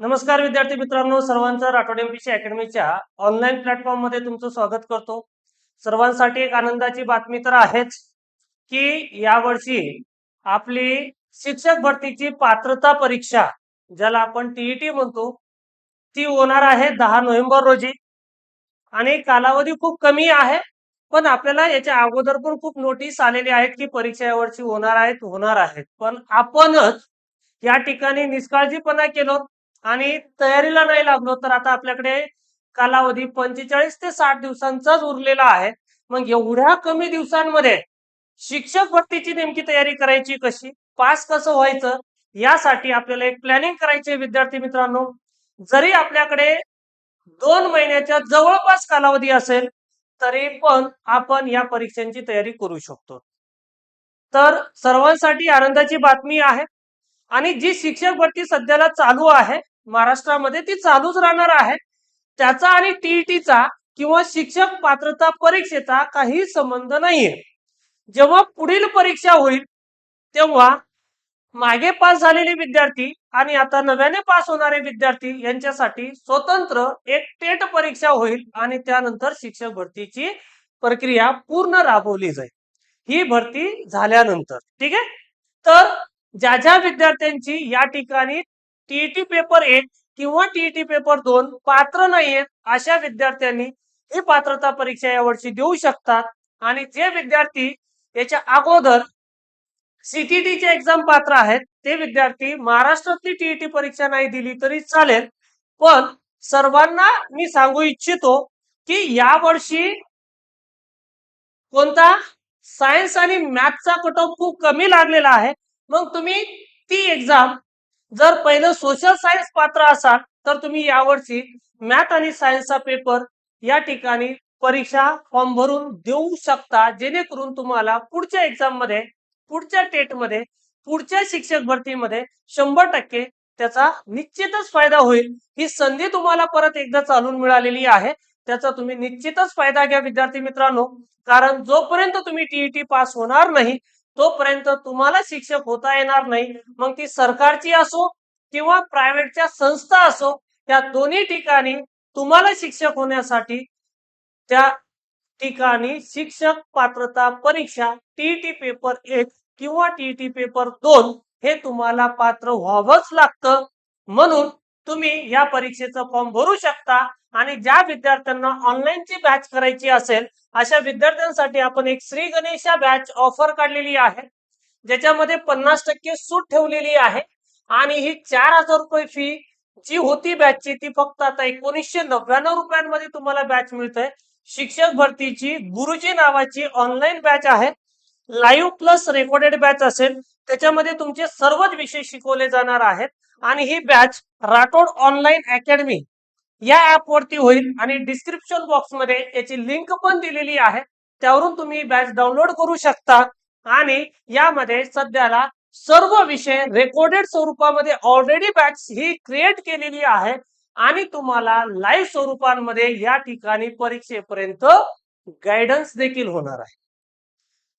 नमस्कार विद्यार्थी मित्रांनो. सर्वांचं राठोड एमपीसी अकॅडमीच्या ऑनलाईन प्लॅटफॉर्ममध्ये तुमचं स्वागत करतो. सर्वांसाठी एक आनंदाची बातमी तर आहेच की यावर्षी आपली शिक्षक भरतीची पात्रता परीक्षा ज्याला आपण टीईटी म्हणतो ती होणार आहे दहा नोव्हेंबर रोजी. आणि कालावधी खूप कमी आहे पण आपल्याला याच्या अगोदर पण खूप नोटीस आलेली आहेत की परीक्षा यावर्षी होणार आहेत होणार आहेत. पण आपणच या ठिकाणी निष्काळजीपणा केलो. आणि तयारीला नाही लागलो तर आता आपल्याकडे कालावधी पंचेचाळीस ते साठ दिवसांचाच उरलेला आहे. मग एवढ्या कमी दिवसांमध्ये शिक्षक भरतीची नेमकी तयारी करायची कशी? पास कसं व्हायचं? यासाठी आपल्याला एक प्लॅनिंग करायची विद्यार्थी मित्रांनो. जरी आपल्याकडे दोन महिन्याच्या जवळपास कालावधी असेल तरी पण आपण या परीक्षांची तयारी करू शकतो. तर सर्वांसाठी आनंदाची बातमी आहे. आणि जी शिक्षक भरती सध्याला चालू आहे महाराष्ट्रामध्ये ती चालूच राहणार आहे. त्याचा आणि टीईटीचा किंवा शिक्षक पात्रता परीक्षेचा काही संबंध नाहीये. जेव्हा पुढील परीक्षा होईल तेव्हा मागे पास झालेले विद्यार्थी आणि आता नव्याने पास होणारे विद्यार्थी यांच्यासाठी स्वतंत्र एक टेट परीक्षा होईल आणि त्यानंतर शिक्षक भरतीची प्रक्रिया पूर्ण राबवली जाईल. ही भरती झाल्यानंतर. ठीक आहे? तर ज्या ज्या विद्यार्थ्यांची या ठिकाणी टीईटी पेपर एक किंवा टीईटी पेपर दोन पात्र नाहीयेत अशा विद्यार्थ्यांनी ही पात्रता परीक्षा यावर्षी देऊ शकतात. आणि जे विद्यार्थी याच्या अगोदर सीटीटीचे एक्झाम पात्र आहेत ते विद्यार्थी महाराष्ट्रातली टीईटी परीक्षा नाही दिली तरी चालेल. पण सर्वांना मी सांगू इच्छितो की यावर्षी कोणता सायन्स आणि मॅथचा कट ऑफ खूप कमी लागलेला आहे. मग तुम्ही ती एक्झाम जर पहिलं सोशल सायन्स पात्र असाल तर तुम्ही यावर्षी मॅथ आणि सायन्सचा पेपर या ठिकाणी परीक्षा फॉर्म भरून देऊ शकता जेणेकरून तुम्हाला पुढच्या एक्झाममध्ये पुढच्या टेटमध्ये पुढच्या शिक्षक भरतीमध्ये शंभर टक्के त्याचा निश्चितच फायदा होईल. ही संधी तुम्हाला परत एकदा चालून मिळालेली आहे. त्याचा तुम्ही निश्चितच फायदा घ्या विद्यार्थी मित्रांनो. कारण जोपर्यंत तुम्ही टीईटी पास होणार नाही तोपर्यंत तुम्हाला शिक्षक होता येणार नाही. मग ती सरकारची असो किंवा प्रायव्हेटच्या संस्था असो त्या दोन्ही ठिकाणी तुम्हाला शिक्षक होण्यासाठी त्या ठिकाणी शिक्षक पात्रता परीक्षा टीईटी पेपर एक किंवा टीईटी पेपर दोन हे तुम्हाला पात्र व्हावंच लागतं. म्हणून तुम्ही या परीक्षेचा फॉर्म भरू शकता आणि ज्या विद्यार्थ्यांना ऑनलाईनची बॅच करायची असेल अशा विद्यार्थ्यांसाठी आपण एक श्री गणेशा बॅच ऑफर काढलेली आहे. ज्याच्यामध्ये पन्नास टक्के सूट ठेवलेली आहे आणि ही चार हजार रुपये फी जी होती बॅचची ती फक्त आता एकोणीसशे नव्याण्णव रुपयांमध्ये तुम्हाला बॅच मिळते शिक्षक भरतीची गुरुजी नावाची ऑनलाईन बॅच आहे. लाईव्ह प्लस रेकॉर्डेड बॅच असेल. त्याच्यामध्ये तुमचे सर्वच विषय शिकवले जाणार आहेत. आणि ही बॅच राठोड ऑनलाईन अकॅडमी या ऍप वरती होईल आणि डिस्क्रिप्शन बॉक्समध्ये याची लिंक पण दिलेली आहे. त्यावरून तुम्ही बॅच डाउनलोड करू शकता आणि यामध्ये सध्याला सर्व विषय रेकॉर्डेड स्वरूपामध्ये ऑलरेडी बॅच ही क्रिएट केलेली आहे आणि तुम्हाला लाईव्ह स्वरूपांमध्ये या ठिकाणी परीक्षेपर्यंत गायडन्स देखील होणार आहे.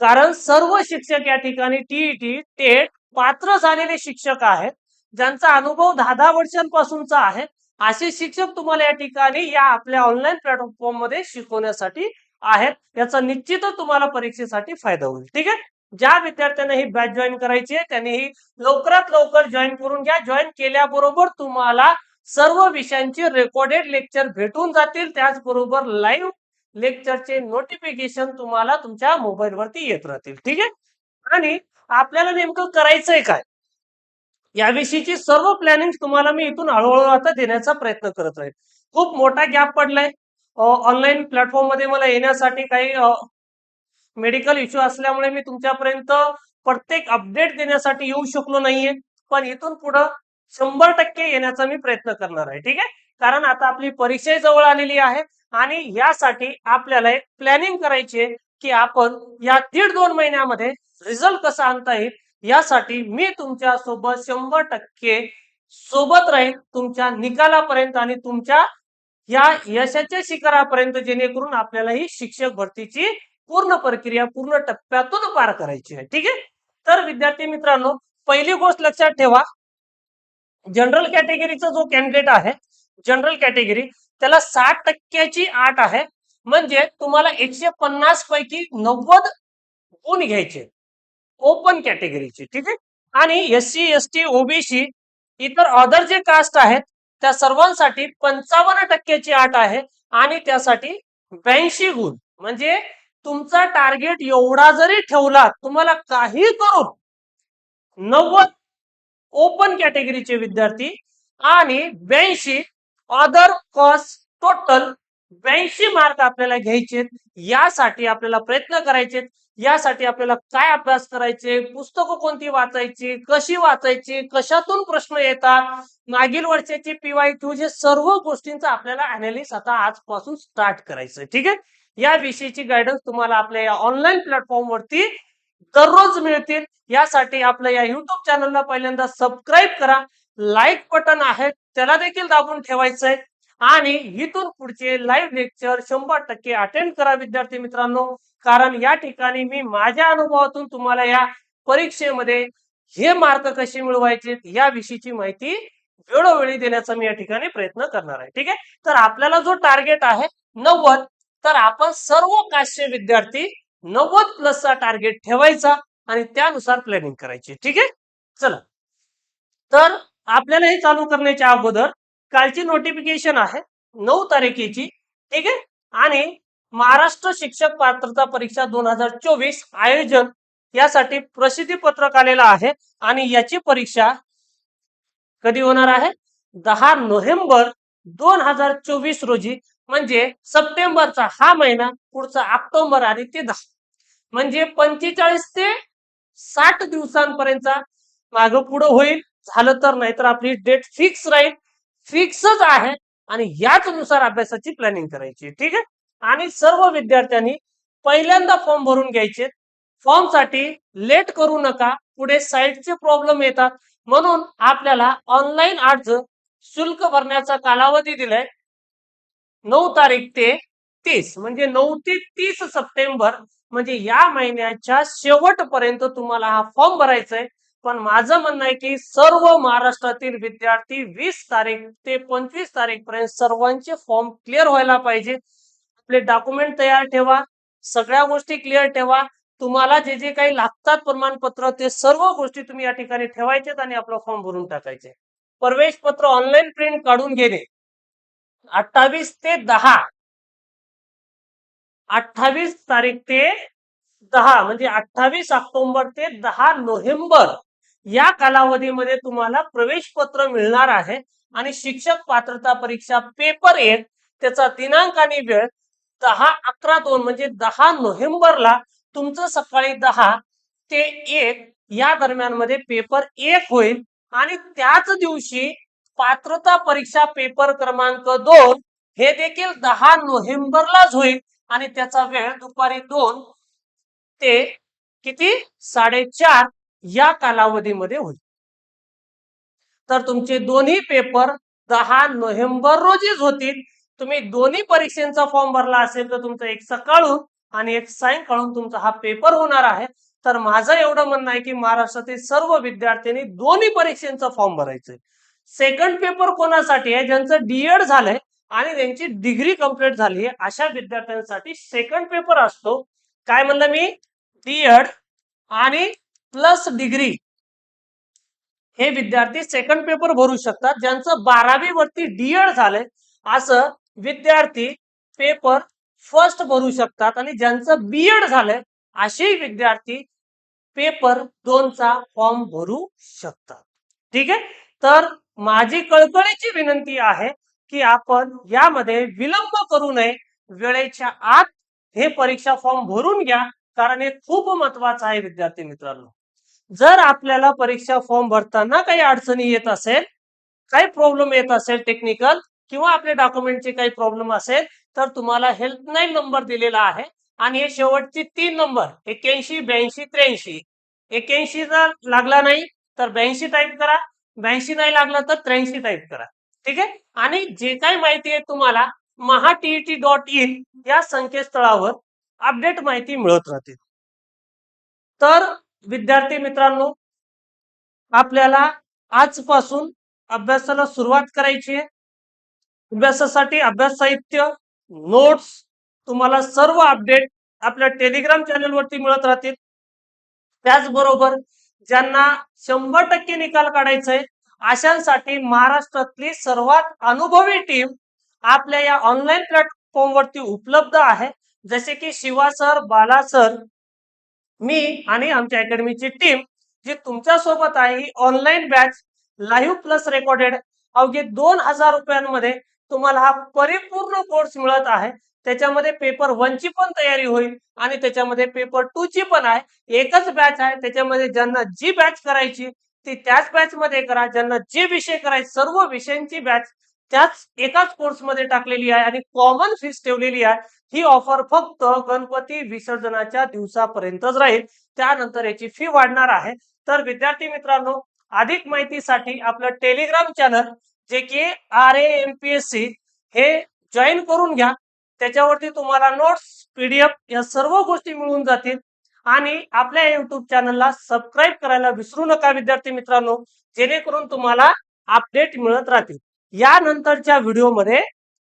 कारण सर्व शिक्षक या ठिकाणी टीईटी टेट पात्र झालेले शिक्षक आहेत. ज्यांचा अनुभव दहा दहा वर्षांपासूनचा आहे असे शिक्षक तुम्हाला या ठिकाणी या आपल्या ऑनलाईन प्लॅटफॉर्ममध्ये शिकवण्यासाठी आहेत. याचा निश्चितच तुम्हाला परीक्षेसाठी फायदा होईल. ठीक आहे? ज्या विद्यार्थ्यांना ही बॅच जॉईन करायची आहे त्यांनी ही लवकरात लवकर जॉईन करून घ्या. जॉईन केल्याबरोबर तुम्हाला सर्व विषयांची रेकॉर्डेड लेक्चर भेटून जातील. त्याचबरोबर लाईव्ह लेक्चरचे नोटिफिकेशन तुम्हाला तुमच्या मोबाईलवरती येत राहतील. ठीक आहे? आणि आपल्याला नेमकं करायचंय काय? याविषयीची सर्व प्लॅनिंग तुम्हाला मी इथून हळूहळू आता देण्याचा प्रयत्न करत राहील खूप मोठा गॅप पडलाय. ऑनलाईन प्लॅटफॉर्ममध्ये मला येण्यासाठी काही मेडिकल इश्यू असल्यामुळे मी तुमच्यापर्यंत प्रत्येक अपडेट देण्यासाठी येऊ शकलो नाहीये. पण इथून पुढं शंभर टक्के येण्याचा मी प्रयत्न करणार आहे. ठीक आहे? कारण आता आपली परीक्षा जवळ आलेली आहे आणि यासाठी आपल्याला एक प्लॅनिंग करायची आहे की आपण या दीड दोन महिन्यामध्ये रिझल्ट कसा आणता येईल? यासाठी मी तुमच्यासोबत शंभर टक्के सोबत राहीन तुमच्या निकालापर्यंत आणि तुमच्या या यशाच्या शिखरापर्यंत जेणेकरून आपल्याला ही शिक्षक भरतीची पूर्ण प्रक्रिया पूर्ण टप्प्यातून पार करायची आहे. ठीक आहे? तर विद्यार्थी मित्रांनो पहिली गोष्ट लक्षात ठेवा. जनरल कॅटेगरीचा जो कॅन्डिडेट आहे जनरल कॅटेगरी त्याला साठ टक्क्याची आठ आहे. म्हणजे तुम्हाला एकशे पन्नास पैकी नव्वद गुण घ्यायचे. ओपन कॅटेगरीचे ठीक आहे? आणि S C S T OBC इतर अदर जे कास्ट आहेत त्या सर्वांसाठी पंचावन्न टक्क्याची आठ आहे आणि त्यासाठी ब्याऐंशी गुण. म्हणजे तुमचा टार्गेट एवढा जरी ठेवला तुम्हाला काही करून नव्वद ओपन कॅटेगरीचे विद्यार्थी आणि ब्याऐंशी अदर कॉस्ट टोटल ब्याऐंशी मार्क आपल्याला घ्यायचे यासाठी आपल्याला प्रयत्न करायचे यासाठी आपल्याला काय अभ्यास करायचे पुस्तकं कोणती वाचायची कशी वाचायची कशातून प्रश्न येतात मागील वर्षाची पीवाय क्यू जे सर्व गोष्टींचा आपल्याला अनालिस आता आजपासून स्टार्ट करायचं ठीक आहे? या विषयीची गायडन्स तुम्हाला आपल्या या ऑनलाईन प्लॅटफॉर्मवरती दररोज मिळतील. यासाठी आपल्या या युट्यूब चॅनलला पहिल्यांदा सबस्क्राईब करा. लाईक बटन आहे त्याला देखील दाबून ठेवायचंय. आणि इथून पुढचे लाईव्ह लेक्चर शंभर टक्के अटेंड करा विद्यार्थी मित्रांनो. कारण या ठिकाणी मी माझ्या अनुभवातून तुम्हाला या परीक्षेमध्ये हे मार्क कसे मिळवायचे याविषयीची माहिती वेळोवेळी देण्याचा मी या ठिकाणी प्रयत्न करणार आहे. ठीक आहे? तर आपल्याला जो टार्गेट आहे नव्वद तर आपण सर्व काशे विद्यार्थी नव्वद प्लसचा टार्गेट ठेवायचा आणि त्यानुसार प्लॅनिंग करायची. ठीक आहे? चला. तर आपल्याला हे चालू करण्याच्या अगोदर कालची नोटिफिकेशन आहे. नऊ तारखेची. ठीक आहे? आणि महाराष्ट्र शिक्षक पात्रता परीक्षा दोन हजार चोवीस आयोजन यासाठी प्रसिद्धी पत्रक आलेलं आहे. आणि याची परीक्षा कधी होणार आहे? दहा नोव्हेंबर दोन हजार चोवीस रोजी म्हणजे सप्टेंबरचा हा महिना पुढचा ऑक्टोबर आणि ते दहा. म्हणजे पंचेचाळीस ते साठ दिवसांपर्यंतचा माग पुढं होईल. झालं तर नाहीतर आपली डेट फिक्स राहील. फिक्सच आहे. आणि याच नुसार अभ्यासाची प्लॅनिंग करायची. ठीक आहे? आणि सर्व विद्यार्थ्यांनी पहिल्यांदा फॉर्म भरून घ्यायचे फॉर्मसाठी लेट करू नका. पुढे साईटचे प्रॉब्लेम येतात. म्हणून आपल्याला ऑनलाईन अर्ज शुल्क भरण्याचा कालावधी दिलाय. नऊ तारीख ते तीस. म्हणजे नऊ ते तीस सप्टेंबर म्हणजे या महिन्याच्या शेवटपर्यंत तुम्हाला हा फॉर्म भरायचा आहे पण माझं म्हणणं आहे की सर्व महाराष्ट्रातील विद्यार्थी वीस तारीख ते पंचवीस तारीख पर्यंत सर्वांचे फॉर्म क्लिअर व्हायला पाहिजे. आपले डॉक्युमेंट तयार ठेवा सगळ्या गोष्टी क्लिअर ठेवा. तुम्हाला जे जे काही लागतात प्रमाणपत्र ते सर्व गोष्टी तुम्ही या ठिकाणी ठेवायचेत आणि आपला फॉर्म भरून टाकायचे. प्रवेश पत्र ऑनलाईन प्रिंट काढून घेणे. अठ्ठावीस ते दहा. अठ्ठावीस तारीख ते दहा म्हणजे अठ्ठावीस ऑक्टोबर ते दहा नोव्हेंबर. या कालावधीमध्ये तुम्हाला प्रवेश पत्र मिळणार आहे आणि शिक्षक पात्रता परीक्षा पेपर एक त्याचा दिनांक आणि वेळ दहा अकरा दोन म्हणजे दहा नोव्हेंबरला तुमचं सकाळी दहा ते एक या दरम्यानमध्ये पेपर एक होईल आणि त्याच दिवशी पात्रता परीक्षा पेपर क्रमांक दोन हे देखील दहा नोव्हेंबरलाच होईल आणि त्याचा वेळ दुपारी दोन ते किती? साडेचार या कालावधीमध्ये होईल. तर तुमचे दोन्ही पेपर दहा नोव्हेंबर रोजीच होतील. तुम्ही दोन्ही परीक्षेचा फॉर्म भरला असेल तर तुमचा एक सकाळून आणि एक सायंकाळून तुमचा हा पेपर होणार आहे. तर माझं एवढं म्हणणं आहे की महाराष्ट्रातील सर्व विद्यार्थ्यांनी दोन्ही परीक्षेचा फॉर्म भरायचे सेकंड पेपर कोणासाठी आहे? ज्यांचं डीएड झालंय आणि त्यांची डिग्री कंप्लीट झाली आहे अशा विद्यार्थ्यांसाठी सेकंड पेपर असतो. काय म्हणलं मी? डीएड आणि प्लस डिग्री. हे विद्यार्थी सेकंड पेपर भरू शकतात. ज्यांचं बारावी वरती डीएड झालंय असं विद्यार्थी पेपर फर्स्ट भरू शकतात. आणि ज्यांचं बीएड झालंय असे विद्यार्थी पेपर दोनचा फॉर्म भरू शकतात. ठीक आहे? तर माझी कळकळीची विनंती आहे की आपण यामध्ये विलंब करू नये. वेळेच्या आत हे परीक्षा फॉर्म भरून घ्या कारण हे खूप महत्वाचं आहे विद्यार्थी मित्रांनो. जर आपल्याला परीक्षा फॉर्म भरताना काही अडचणी येत असेल काही प्रॉब्लेम येत असेल टेक्निकल किंवा आपल्या डॉक्युमेंटचे काही प्रॉब्लेम असेल तर तुम्हाला हेल्पलाईन नंबर दिलेला आहे. आणि हे शेवटचे तीन नंबर एक्क्याऐंशी ब्याऐंशी त्र्याऐंशी. एक्क्याऐंशी जर लागला नाही तर ब्याऐंशी टाईप करा. ब्याऐंशी नाही लागला तर त्र्याऐंशी टाईप करा. ठीक आहे? आणि जे काही माहिती आहे तुम्हाला महा टीईटी डॉट इन या संकेतस्थळावर अपडेट माहिती मिळत राहते. तर विद्यार्थी मित्रांनो आपल्याला आजपासून अभ्यासाला सुरुवात करायची आहे. अभ्यासासाठी अभ्यास साहित्य नोट्स तुम्हाला सर्व अपडेट आपल्या टेलिग्राम चॅनलवरती मिळत राहतील. त्याचबरोबर ज्यांना शंभर टक्के निकाल काढायचा आहे अशांसाठी महाराष्ट्रातली सर्वात अनुभवी टीम आपल्या या ऑनलाईन प्लॅटफॉर्मवरती उपलब्ध आहे. जसे की शिवा सर बाला सर मी आणि आमच्या अकॅडमीची टीम जी तुमच्यासोबत आहे ही online batch live plus recorded अवघे दोन हजार रुपयांमध्ये तुम्हाला हा परिपूर्ण कोर्स मिळत आहे. त्याच्यामध्ये पेपर वन ची पण तयारी होईल आणि त्याच्यामध्ये पेपर टू ची पण आहे. एकच बॅच आहे. त्याच्यामध्ये ज्यांना जी बॅच करायची ती त्याच बॅच मध्ये करा. ज्यांना जे विषय करायचे सर्व विषयांची बॅच त्याच एकाच कोर्समध्ये टाकलेली आहे आणि कॉमन फीस ठेवलेली आहे. ही ऑफर फक्त गणपती विसर्जनाच्या दिवसापर्यंतच राहील. त्यानंतर याची फी वाढणार आहे. तर विद्यार्थी मित्रांनो अधिक माहितीसाठी आपलं टेलिग्राम चॅनल जे की R A M P S C हे जॉईन करून घ्या. त्याच्यावरती तुम्हाला नोट्स पीडीएफ या सर्व गोष्टी मिळून जातील. आणि आपल्या युट्यूब चॅनलला सबस्क्राईब करायला विसरू नका विद्यार्थी मित्रांनो. जेणेकरून तुम्हाला अपडेट मिळत राहतील. यानंतरच्या व्हिडिओमध्ये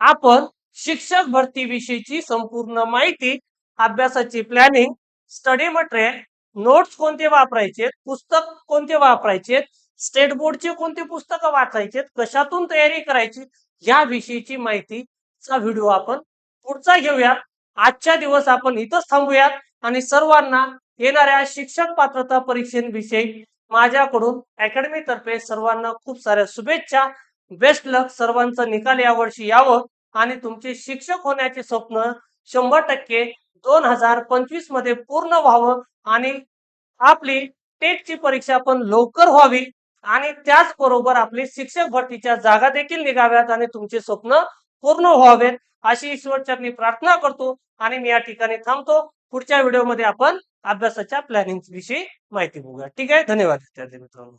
आपण शिक्षक भरती विषयीची संपूर्ण माहिती अभ्यासाची प्लॅनिंग स्टडी मटेरियल नोट्स कोणते वापरायचे पुस्तक कोणते वापरायचे स्टेट बोर्डचे कोणते पुस्तकं वाचायचे कशातून तयारी करायची याविषयीची माहितीचा व्हिडिओ आपण पुढचा घेऊयात. आजच्या दिवस आपण इथंच थांबूयात आणि सर्वांना येणाऱ्या शिक्षक पात्रता परीक्षेविषयी माझ्याकडून अकॅडमी तर्फे सर्वांना खूप साऱ्या शुभेच्छा. बेस्ट लक सर्वांचं निकाल यावर्षी यावं आणि तुमचे शिक्षक होण्याचे स्वप्न शंभर टक्के दोन हजार पंचवीसमध्ये पूर्ण व्हावं आणि आपली टेटची परीक्षा पण लवकर व्हावी. आणि त्याचबरोबर आपली शिक्षक भरतीच्या जागा देखील निघाव्यात आणि तुमचे स्वप्न पूर्ण व्हावेत अशी ईश्वरचरणी प्रार्थना करतो आणि मी या ठिकाणी थांबतो. पुढच्या व्हिडिओमध्ये आपण अभ्यासाच्या प्लॅनिंग विषयी माहिती बघूया. ठीक आहे? धन्यवाद विद्यार्थी मित्रांनो.